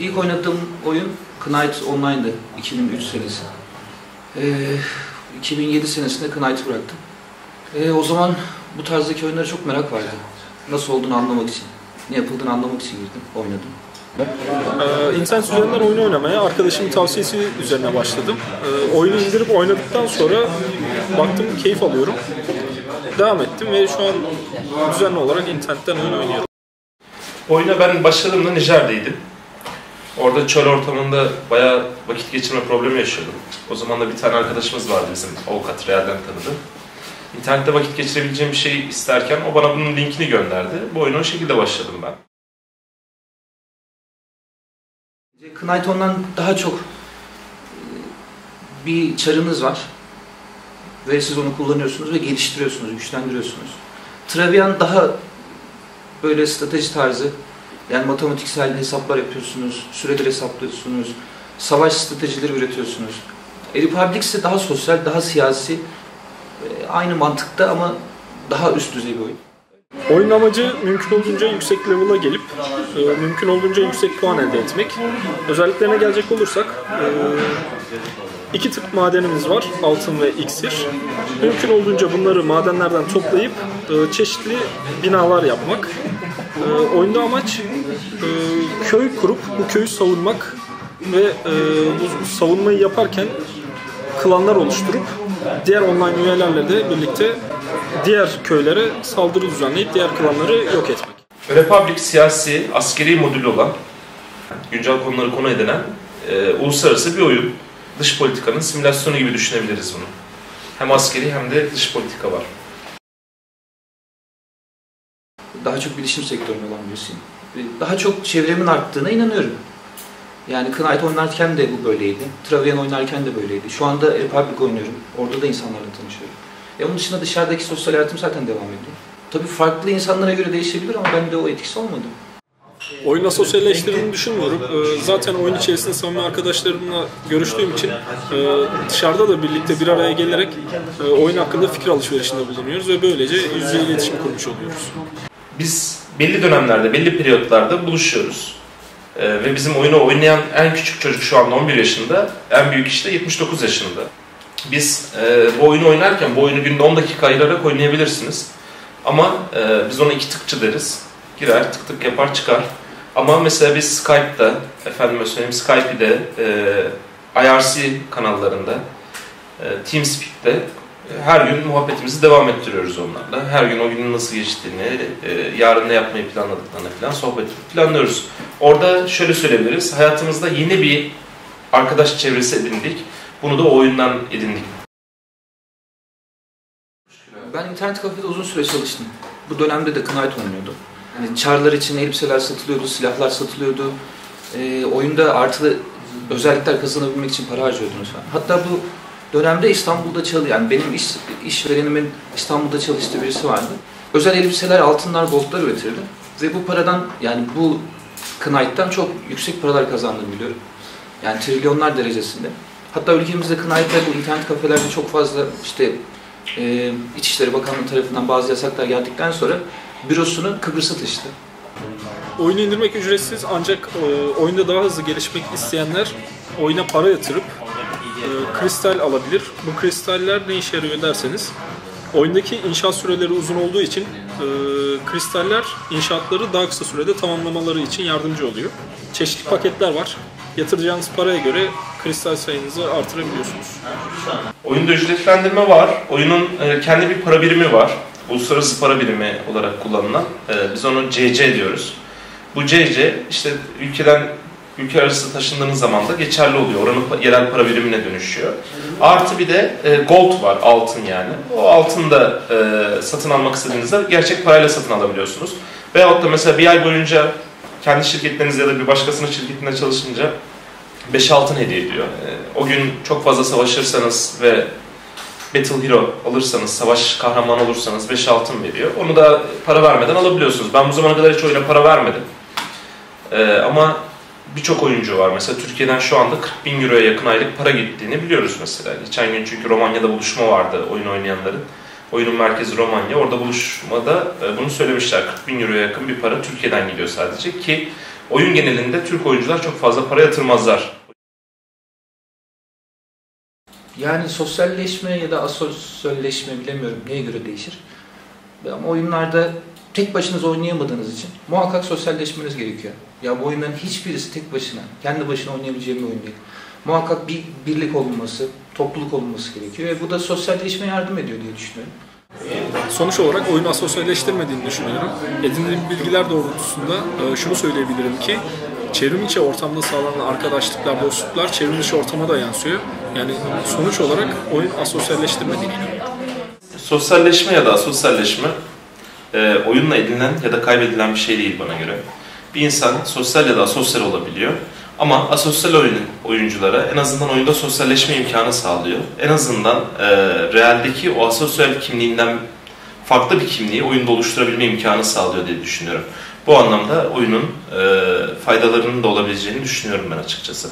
İlk oynadığım oyun Knight Online'dı 2003 senesi. Ee, 2007 senesinde Knight'ı bıraktım. Ee, o zaman bu tarzdaki oyunlara çok merak vardı. Nasıl olduğunu anlamak için, ne yapıldığını anlamak için girdim, oynadım. Ee, internet üzerinden oyun oynamaya arkadaşımın tavsiyesi üzerine başladım. Ee, oyunu indirip oynadıktan sonra baktım keyif alıyorum. Devam ettim ve şu an düzenli olarak internetten oyun oynuyorum. Oyuna ben başladığımda Nijer'deydim. Orada çöl ortamında bayağı vakit geçirme problemi yaşıyordum. O zaman da bir tane arkadaşımız vardı bizim avukat Real'den tanıdı. İnternette vakit geçirebileceğim bir şey isterken o bana bunun linkini gönderdi. Bu oyuna o şekilde başladım ben. Knight Online'dan daha çok e, bir çarınız var. Ve siz onu kullanıyorsunuz ve geliştiriyorsunuz, güçlendiriyorsunuz. Travian daha böyle strateji tarzı. Yani matematiksel hesaplar yapıyorsunuz, süreleri hesaplıyorsunuz, savaş stratejileri üretiyorsunuz. E, Republic ise daha sosyal, daha siyasi, e, aynı mantıkta ama daha üst düzey bir oyun. Oyun amacı mümkün olduğunca yüksek level'a gelip e, mümkün olduğunca yüksek puan elde etmek. Özelliklerine gelecek olursak e, iki tip madenimiz var. Altın ve iksir. Mümkün olduğunca bunları madenlerden toplayıp e, çeşitli binalar yapmak. E, oyunda amaç köy kurup bu köyü savunmak ve e, bu savunmayı yaparken klanlar oluşturup diğer online üyelerle de birlikte diğer köylere saldırı düzenleyip diğer klanları yok etmek. Republic siyasi, askeri modülü olan, güncel konuları konu edinen e, uluslararası bir oyun. Dış politikanın simülasyonu gibi düşünebiliriz bunu. Hem askeri hem de dış politika var. Daha çok bilişim sektöründe olan birisiyim. Daha çok çevremin arttığına inanıyorum. Yani Knight oynarken de bu böyleydi. Travian oynarken de böyleydi. Şu anda Republic oynuyorum. Orada da insanlarla tanışıyorum. E onun dışında dışarıdaki sosyal hayatım zaten devam ediyor. Tabii farklı insanlara göre değişebilir ama bende o etkisi olmadı. Oyunla sosyalleştirdiğini düşünmüyorum. Ee, Zaten oyun içerisinde samimi arkadaşlarımla görüştüğüm için e, dışarıda da birlikte bir araya gelerek e, oyun hakkında fikir alışverişinde bulunuyoruz ve böylece yüz yüze iletişim kurmuş oluyoruz. Biz belli dönemlerde, belli periyotlarda buluşuyoruz. Ee, ve bizim oyunu oynayan en küçük çocuk şu anda 11 yaşında, en büyük işte 79 yaşında. Biz e, bu oyunu oynarken, bu oyunu günde 10 dakika ayırarak oynayabilirsiniz. Ama e, biz ona iki tıkçı deriz. Girer, tık tık yapar, çıkar. Ama mesela biz Skype'da, efendim söyleyeyim Skype'de, e, IRC kanallarında, e, TeamSpeak'te e, her gün muhabbetimizi devam ettiriyoruz onlarla. Her gün o günün nasıl geçtiğini, e, yarın ne yapmayı planladıklarını falan sohbet planlıyoruz. Orada şöyle söyleyebiliriz, hayatımızda yeni bir arkadaş çevresi edindik. Bunu da o oyundan edindik. Ben internet kafede uzun süre çalıştım. Bu dönemde de Knight oynuyordum. Yani çarlar için elbiseler satılıyordu, silahlar satılıyordu. Ee, oyunda artı özellikler kazanabilmek için para harcıyordunuz falan. Hatta bu dönemde İstanbul'da çalı yani benim iş, işverenimin İstanbul'da çalıştığı birisi vardı. Özel elbiseler, altınlar, goldlar üretirdi. Ve bu paradan yani bu Knight'tan çok yüksek paralar kazandığını biliyorum. Yani trilyonlar derecesinde. Hatta ülkemizde Knight'ta bu internet kafelerde çok fazla işte e, İçişleri Bakanlığı tarafından bazı yasaklar geldikten sonra bürosunu Kıbrıs'a taşıdı. Oyunu indirmek ücretsiz ancak e, oyunda daha hızlı gelişmek isteyenler oyuna para yatırıp e, kristal alabilir. Bu kristaller ne işe yarıyor derseniz oyundaki inşaat süreleri uzun olduğu için e, kristaller inşaatları daha kısa sürede tamamlamaları için yardımcı oluyor. Çeşitli paketler var. Yatıracağınız paraya göre kristal sayınızı artırabiliyorsunuz. Oyunda ücretlendirme var. Oyunun e, kendi bir para birimi var. Uluslararası para birimi olarak kullanılan. E, biz onu CC diyoruz. Bu CC işte ülkeden ülke arası taşındığınız zaman da geçerli oluyor. Oranın yerel para birimine dönüşüyor. Artı bir de e, gold var, altın yani. O altını da e, satın almak istediğinizde gerçek parayla satın alabiliyorsunuz. Veyahut da mesela bir ay boyunca kendi şirketleriniz ya da bir başkasının şirketinde çalışınca 5 altın hediye ediyor. E, o gün çok fazla savaşırsanız ve Battle Hero alırsanız, savaş kahramanı olursanız 5 altın veriyor. Onu da para vermeden alabiliyorsunuz. Ben bu zamana kadar hiç oyuna para vermedim. Ee, ama birçok oyuncu var. Mesela Türkiye'den şu anda 40 bin euroya yakın aylık para gittiğini biliyoruz mesela. Geçen gün çünkü Romanya'da buluşma vardı oyun oynayanların. Oyunun merkezi Romanya. Orada buluşmada e, bunu söylemişler. 40 bin euroya yakın bir para Türkiye'den gidiyor sadece ki oyun genelinde Türk oyuncular çok fazla para yatırmazlar. Yani sosyalleşme ya da asosyalleşme bilemiyorum neye göre değişir. Ama oyunlarda tek başınıza oynayamadığınız için muhakkak sosyalleşmeniz gerekiyor. Ya bu oyunların hiçbirisi tek başına, kendi başına oynayabileceğim bir oyun değil. Muhakkak bir birlik olunması, topluluk olunması gerekiyor ve bu da sosyalleşmeye yardım ediyor diye düşünüyorum. Sonuç olarak oyunu asosyalleştirmediğini düşünüyorum. Edindiğim bilgiler doğrultusunda e, şunu söyleyebilirim ki çevrim içi ortamda sağlanan arkadaşlıklar, dostluklar çevrim dışı ortama da yansıyor. Yani sonuç olarak oyun asosyalleştirmediğini inanıyorum. Sosyalleşme ya da asosyalleşme e, oyunla edinilen ya da kaybedilen bir şey değil bana göre. Bir insan sosyal ya da asosyal olabiliyor. Ama asosyal oyun, oyunculara en azından oyunda sosyalleşme imkanı sağlıyor. En azından e, realdeki o asosyal kimliğinden farklı bir kimliği oyunda oluşturabilme imkanı sağlıyor diye düşünüyorum. Bu anlamda oyunun e, faydalarının da olabileceğini düşünüyorum ben açıkçası.